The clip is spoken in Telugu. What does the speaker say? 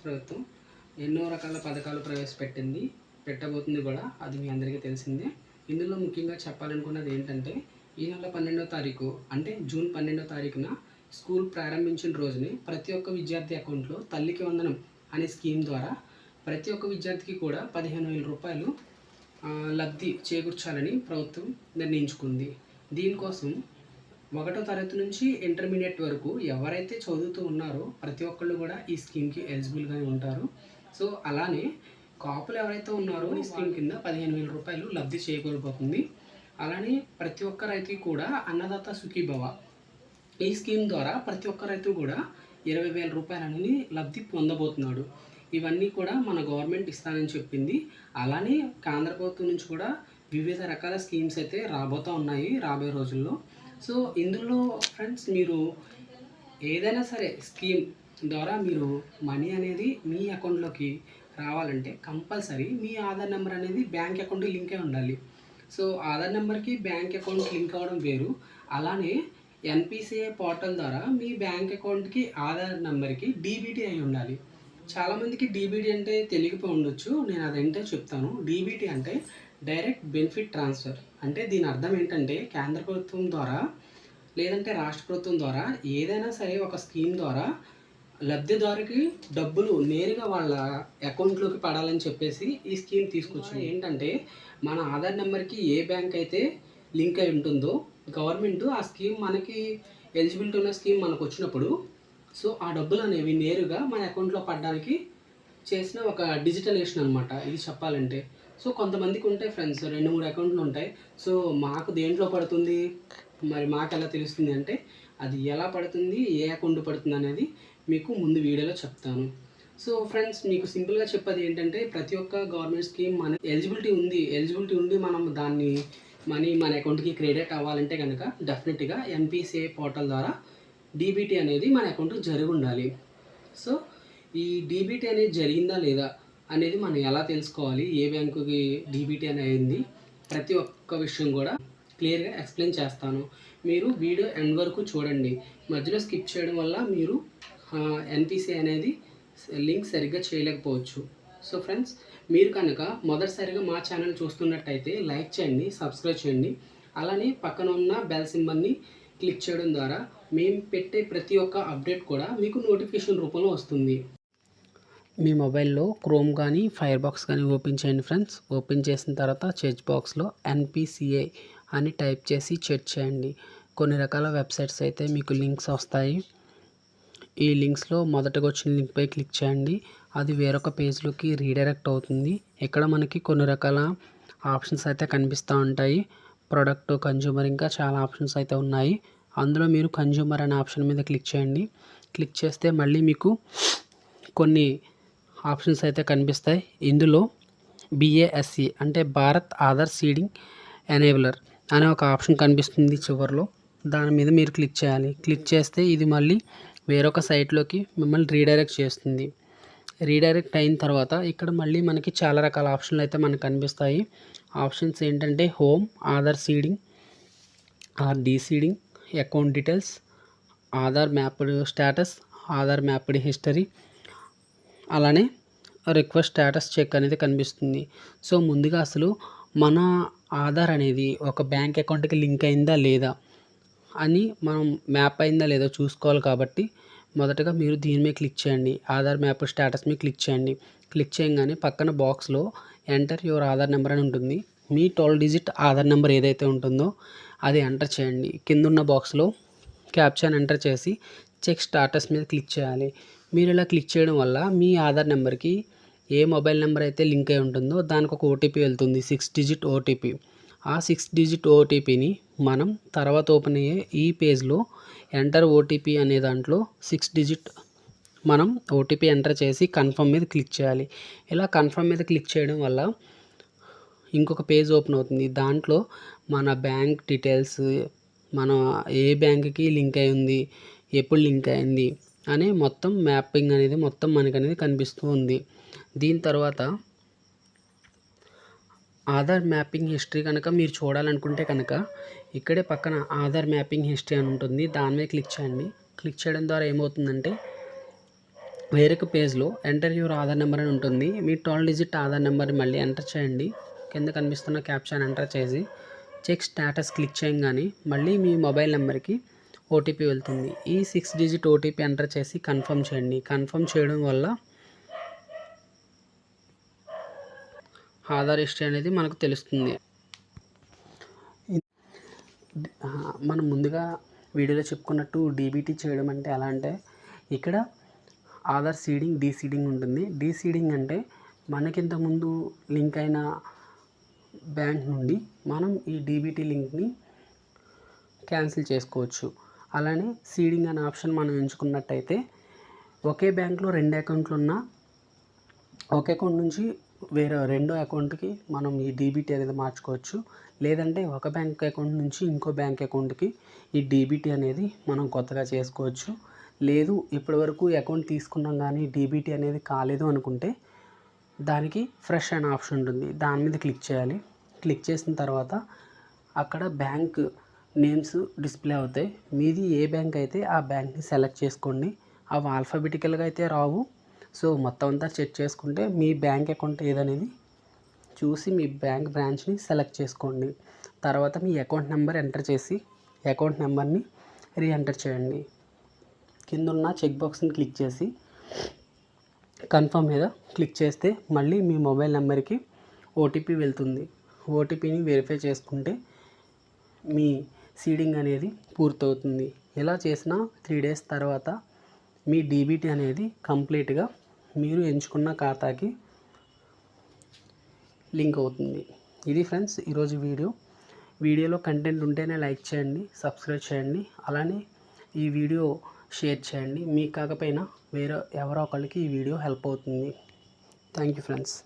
రాష్ట్ర ప్రభుత్వం ఎన్నో రకాల పథకాలు ప్రవేశపెట్టింది పెట్టబోతుంది కూడా అది మీ అందరికీ తెలిసిందే. ఇందులో ముఖ్యంగా చెప్పాలనుకున్నది ఏంటంటే ఈ నెల పన్నెండో తారీఖు అంటే జూన్ పన్నెండో తారీఖున స్కూల్ ప్రారంభించిన రోజుని ప్రతి ఒక్క విద్యార్థి అకౌంట్లో తల్లికి వందనం అనే స్కీమ్ ద్వారా ప్రతి ఒక్క విద్యార్థికి కూడా పదిహేను వేల రూపాయలు లబ్ధి చేకూర్చాలని ప్రభుత్వం నిర్ణయించుకుంది. దీనికోసం ఒకటో తరగతి నుంచి ఇంటర్మీడియట్ వరకు ఎవరైతే చదువుతూ ఉన్నారో ప్రతి ఒక్కళ్ళు కూడా ఈ స్కీమ్కి ఎలిజిబుల్గానే ఉంటారు. సో అలానే కాపులు ఎవరైతే ఉన్నారో ఈ స్కీమ్ కింద పదిహేను వేల రూపాయలు లబ్ధి చేకూరిపోతుంది అలానే ప్రతి ఒక్క రైతుకి కూడా అన్నదాత సుఖీభవ ఈ స్కీమ్ ద్వారా ప్రతి ఒక్క రైతు కూడా ఇరవై వేల రూపాయలు అనేది లబ్ధి పొందబోతున్నాడు. ఇవన్నీ కూడా మన గవర్నమెంట్ ఇస్తానని చెప్పింది. అలానే కేంద్ర ప్రభుత్వం నుంచి కూడా వివిధ రకాల స్కీమ్స్ అయితే రాబోతూ ఉన్నాయి రాబోయే రోజుల్లో. సో ఇందులో ఫ్రెండ్స్ మీరు ఏదైనా సరే స్కీమ్ ద్వారా మీరు మనీ అనేది మీ అకౌంట్లోకి రావాలంటే కంపల్సరీ మీ ఆధార్ నెంబర్ అనేది బ్యాంక్ అకౌంట్కి లింక్ అయి ఉండాలి. సో ఆధార్ నెంబర్కి బ్యాంక్ అకౌంట్ లింక్ అవ్వడం వేరు. అలానే ఎన్పిసిఐ పోర్టల్ ద్వారా మీ బ్యాంక్ అకౌంట్కి ఆధార్ నెంబర్కి డీబీటీ అయి ఉండాలి. చాలామందికి డీబీటీ అంటే తెలియకపోయి ఉండొచ్చు. నేను అదేంటో చెప్తాను. డీబీటీ అంటే డైరెక్ట్ బెనిఫిట్ ట్రాన్స్ఫర్. అంటే దీని అర్థం ఏంటంటే కేంద్ర ప్రభుత్వం ద్వారా లేదంటే రాష్ట్ర ప్రభుత్వం ద్వారా ఏదైనా సరే ఒక స్కీమ్ ద్వారా లబ్ధిదారుకి డబ్బులు నేరుగా వాళ్ళ అకౌంట్లోకి పడాలని చెప్పేసి ఈ స్కీమ్ తీసుకొచ్చింది. ఏంటంటే మన ఆధార్ నెంబర్కి ఏ బ్యాంక్ అయితే లింక్ అయి ఉంటుందో గవర్నమెంట్ ఆ స్కీమ్ మనకి ఎలిజిబిలిటీ ఉన్న స్కీమ్ మనకు వచ్చినప్పుడు సో ఆ డబ్బులు అనేవి నేరుగా మన అకౌంట్లో పడడానికి చేసిన ఒక డిజిటలైజేషన్ అనమాట ఇది చెప్పాలంటే. సో కొంతమందికి ఉంటాయి ఫ్రెండ్స్ రెండు మూడు అకౌంట్లు ఉంటాయి. సో మాకు దేంట్లో పడుతుంది? మరి మాకు ఎలా తెలుస్తుంది అంటే అది ఎలా పడుతుంది? ఏ అకౌంట్ పడుతుంది అనేది మీకు ముందు వీడియోలో చెప్తాను. సో ఫ్రెండ్స్ మీకు సింపుల్గా చెప్పేది ఏంటంటే ప్రతి ఒక్క గవర్నమెంట్ స్కీమ్ మన ఎలిజిబిలిటీ ఉంది. ఎలిజిబిలిటీ ఉండి మనం దాన్ని మనీ మన అకౌంట్కి క్రెడిట్ అవ్వాలంటే కనుక డెఫినెట్గా ఎన్పిసిఐ పోర్టల్ ద్వారా డీబీటీ అనేది మన అకౌంట్కి జరిగి ఉండాలి. సో ఈ డీబీటీ అనేది జరిగిందా లేదా? అనేది మనం ఎలా తెలుసుకోవాలి? ఏ బ్యాంకుకి డీబీటీ అనేది అయింది ప్రతి ఒక్క విషయం కూడా క్లియర్గా ఎక్స్ప్లెయిన్ చేస్తాను. మీరు వీడియో ఎండ్ వరకు చూడండి. మధ్యలో స్కిప్ చేయడం వల్ల మీరు ఎన్పిసి అనేది లింక్ సరిగ్గా చేయలేకపోవచ్చు. సో ఫ్రెండ్స్ మీరు కనుక మొదటిసారిగా మా ఛానల్ చూస్తున్నట్టయితే లైక్ చేయండి సబ్స్క్రైబ్ చేయండి. అలానే పక్కన ఉన్న బెల్ సింబల్ని క్లిక్ చేయడం ద్వారా మేము పెట్టే ప్రతి ఒక్క అప్డేట్ కూడా మీకు నోటిఫికేషన్ రూపంలో వస్తుంది. మీ మొబైల్లో క్రోమ్ కానీ ఫైర్ బాక్స్ కానీ ఓపెన్ చేయండి ఫ్రెండ్స్. ఓపెన్ చేసిన తర్వాత సెర్చ్ బాక్స్లో ఎన్పిసిఏ అని టైప్ చేసి చెక్ చేయండి. కొన్ని రకాల వెబ్సైట్స్ అయితే మీకు లింక్స్ వస్తాయి. ఈ లింక్స్లో మొదటగా వచ్చిన లింక్పై క్లిక్ చేయండి. అది వేరొక పేజ్లోకి రీడైరెక్ట్ అవుతుంది. ఇక్కడ మనకి కొన్ని రకాల ఆప్షన్స్ అయితే కనిపిస్తూ ఉంటాయి. ప్రొడక్ట్ కన్జ్యూమర్ ఇంకా చాలా ఆప్షన్స్ అయితే ఉన్నాయి. అందులో మీరు కన్జ్యూమర్ అనే ఆప్షన్ మీద క్లిక్ చేయండి. క్లిక్ చేస్తే మళ్ళీ మీకు కొన్ని ఆప్షన్స్ అయితే కనిపిస్తాయి. ఇందులో బిఏఎస్సి అంటే భారత్ ఆధార్ సీడింగ్ ఎనేబులర్ అనే ఒక ఆప్షన్ కనిపిస్తుంది చివరిలో. దాని మీద మీరు క్లిక్ చేయాలి. క్లిక్ చేస్తే ఇది మళ్ళీ వేరొక సైట్లోకి మిమ్మల్ని రీడైరెక్ట్ చేస్తుంది. రీడైరెక్ట్ అయిన తర్వాత ఇక్కడ మళ్ళీ మనకి చాలా రకాల ఆప్షన్లు అయితే మనకు కనిపిస్తాయి. ఆప్షన్స్ ఏంటంటే home Aadhaar seeding or deseeding account details Aadhaar mapped status Aadhaar mapped history అలానే రిక్వెస్ట్ స్టేటస్ చెక్ అనేది కనిపిస్తుంది. సో ముందుగా అసలు మన ఆధార్ అనేది ఒక బ్యాంక్ అకౌంట్కి లింక్ అయిందా లేదా అని మనం మ్యాప్ అయిందా లేదో చూసుకోవాలి కాబట్టి మొదటగా మీరు దీని మీద క్లిక్ చేయండి. ఆధార్ మ్యాప్ స్టేటస్ మీద క్లిక్ చేయండి. క్లిక్ చేయగానే పక్కన బాక్స్లో ఎంటర్ యువర్ ఆధార్ నెంబర్ అని ఉంటుంది. మీ ట్వెల్వ్ డిజిట్ ఆధార్ నెంబర్ ఏదైతే ఉంటుందో అది ఎంటర్ చేయండి. కింద ఉన్న బాక్స్లో క్యాప్చాన్ ఎంటర్ చేసి చెక్ స్టాటస్ మీద క్లిక్ చేయాలి. మీరు ఇలా క్లిక్ చేయడం వల్ల మీ ఆధార్ నెంబర్కి ఏ మొబైల్ నెంబర్ అయితే లింక్ అయి ఉంటుందో దానికి ఒక ఓటీపీ వెళ్తుంది సిక్స్ డిజిట్ ఓటీపీ ఆ సిక్స్ డిజిట్ ఓటీపీని మనం తర్వాత ఓపెన్ అయ్యే ఈ పేజ్లో ఎంటర్ ఓటీపీ అనే దాంట్లో సిక్స్ డిజిట్ మనం ఓటీపీ ఎంటర్ చేసి కన్ఫర్మ్ మీద క్లిక్ చేయాలి. ఇలా కన్ఫర్మ్ మీద క్లిక్ చేయడం వల్ల ఇంకొక పేజ్ ఓపెన్ అవుతుంది. దాంట్లో మన బ్యాంక్ డీటెయిల్స్ మన ఏ బ్యాంక్కి లింక్ అయి ఉంది ఎప్పుడు లింక్ అయింది అని మొత్తం మ్యాపింగ్ అనేది మొత్తం మనకు అనేది కనిపిస్తూ ఉంది. దీని తర్వాత ఆధార్ మ్యాపింగ్ హిస్టరీ కనుక మీరు చూడాలనుకుంటే కనుక ఇక్కడే పక్కన ఆధార్ మ్యాపింగ్ హిస్టరీ అని ఉంటుంది. దాని మీద క్లిక్ చేయండి. క్లిక్ చేయడం ద్వారా ఏమవుతుందంటే వేరొక పేజ్లో ఎంటర్ యువర్ ఆధార్ నెంబర్ అని ఉంటుంది. మీ ట్వెల్వ్ డిజిట్ ఆధార్ నెంబర్ మళ్ళీ ఎంటర్ చేయండి. కింద కనిపిస్తున్న క్యాప్షన్ ఎంటర్ చేసి చెక్ స్టేటస్ క్లిక్ చేయగానే మళ్ళీ మీ మొబైల్ నెంబర్కి ఓటీపీ వెళ్తుంది. ఈ సిక్స్ డిజిట్ ఓటీపీ ఎంటర్ చేసి కన్ఫర్మ్ చేయండి. కన్ఫర్మ్ చేయడం వల్ల ఆధార్ హిస్టరీ అనేది మనకు తెలుస్తుంది. మనం ముందుగా వీడియోలో చెప్పుకున్నట్టు డీబీటీ చేయడం అంటే ఎలా అంటే ఇక్కడ ఆధార్ సీడింగ్ డీసీడింగ్ ఉంటుంది. డీసీడింగ్ అంటే మనకింత ముందు లింక్ అయిన బ్యాంక్ నుండి మనం ఈ డీబీటీ లింక్ని క్యాన్సిల్ చేసుకోవచ్చు. అలానే సీడింగ్ అనే ఆప్షన్ మనం ఎంచుకున్నట్టయితే ఒకే బ్యాంక్లో రెండు అకౌంట్లు ఉన్నా ఒక అకౌంట్ నుంచి వేరే రెండో అకౌంట్కి మనం ఈ డీబీటీ అనేది మార్చుకోవచ్చు. లేదంటే ఒక బ్యాంక్ అకౌంట్ నుంచి ఇంకో బ్యాంక్ అకౌంట్కి ఈ డీబీటీ అనేది మనం కొత్తగా చేసుకోవచ్చు. లేదు ఇప్పటివరకు అకౌంట్ తీసుకున్నాం కానీ డీబీటీ అనేది కాలేదు అనుకుంటే దానికి ఫ్రెష్ అనే ఆప్షన్ ఉంటుంది. దాని మీద క్లిక్ చేయాలి. క్లిక్ చేసిన తర్వాత అక్కడ బ్యాంక్ నేమ్స్ డిస్ప్లే అవుతాయి. మీది ఏ బ్యాంక్ అయితే ఆ బ్యాంక్ని సెలెక్ట్ చేసుకోండి. అవి ఆల్ఫాబెటికల్గా అయితే రావు. సో మొత్తం అంతా చెక్ చేసుకుంటే మీ బ్యాంక్ అకౌంట్ ఏదనేది చూసి మీ బ్యాంక్ బ్రాంచ్ని సెలెక్ట్ చేసుకోండి. తర్వాత మీ అకౌంట్ నెంబర్ ఎంటర్ చేసి అకౌంట్ నెంబర్ని రీ ఎంటర్ చేయండి. కింద ఉన్న చెక్ బాక్స్ని క్లిక్ చేసి కన్ఫర్మ్ మీద క్లిక్ చేస్తే మళ్ళీ మీ మొబైల్ నెంబర్కి ఓటీపీ వెళ్తుంది. ఓటీపీని వెరిఫై చేసుకుంటే మీ సీడింగ్ అనేది పూర్తవుతుంది. ఇలా చేసిన త్రీ డేస్ తర్వాత మీ డీబీటీ అనేది కంప్లీట్గా మీరు ఎంచుకున్న ఖాతాకి లింక్ అవుతుంది. ఇది ఫ్రెండ్స్ ఈరోజు వీడియో. వీడియోలో కంటెంట్ ఉంటేనే లైక్ చేయండి సబ్స్క్రైబ్ చేయండి అలానే ఈ వీడియో షేర్ చేయండి. మీకు కాకపోయినా వేరే ఎవరో ఒకరికి ఈ వీడియో హెల్ప్ అవుతుంది. Thank you friends.